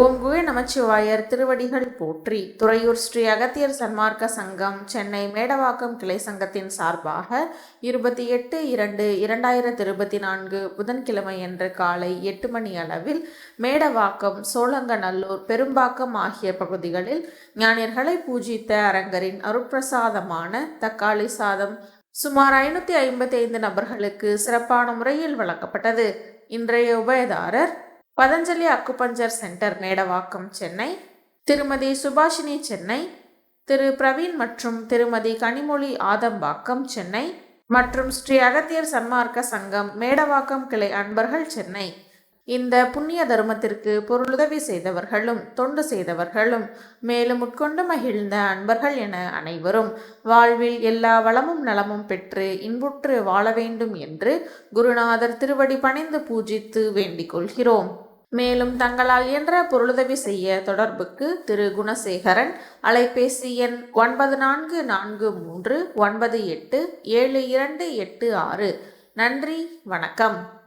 ஓங்குவே நமச்சிவாயர் திருவடிகள் போற்றி. துறையூர் ஸ்ரீ அகத்தியர் சன்மார்க்க சங்கம் சென்னை மேடவாக்கம் கிளை சங்கத்தின் சார்பாக இருபத்தி எட்டு இரண்டு இரண்டாயிரத்தி இருபத்தி நான்கு புதன்கிழமை என்று காலை எட்டு மணி அளவில் மேடவாக்கம் சோழங்கநல்லூர் பெரும்பாக்கம் ஆகிய பகுதிகளில் ஞானியர்களை பூஜித்த அரங்கரின் அருட்பிரசாதமான தக்காளி சாதம் சுமார் ஐநூற்றி ஐம்பத்தி ஐந்து நபர்களுக்கு சிறப்பான முறையில் வழங்கப்பட்டது. இன்றைய உபயதாரர் பதஞ்சலி அக்குபஞ்சர் சென்டர் மேடவாக்கம் சென்னை. திருமதி சுபாஷினி சென்னை. திரு. பிரவீன் மற்றும் திருமதி கனிமொழி ஆதம்பாக்கம் சென்னை. மற்றும் ஸ்ரீ அகத்தியர் சன்மார்க்க சங்கம் மேடவாக்கம் கிளை அன்பர்கள் சென்னை. இந்த புண்ணிய தர்மத்திற்கு பொருளுதவி செய்தவர்களும் தொண்டு செய்தவர்களும் மேலும் உட்கொண்டு மகிழ்ந்த அன்பர்கள் என அனைவரும் வாழ்வில் எல்லா வளமும் நலமும் பெற்று இன்புற்று வாழ வேண்டும் என்று குருநாதர் திருவடி பணிந்து பூஜித்து வேண்டிக் கொள்கிறோம். மேலும் தங்களால் இயன்ற பொருளுதவி செய்ய தொடர்புக்கு திரு. குணசேகரன் அலைபேசி எண் ஒன்பது நான்கு நான்கு மூன்று ஒன்பது எட்டு ஏழு இரண்டு எட்டு ஆறு. நன்றி வணக்கம்.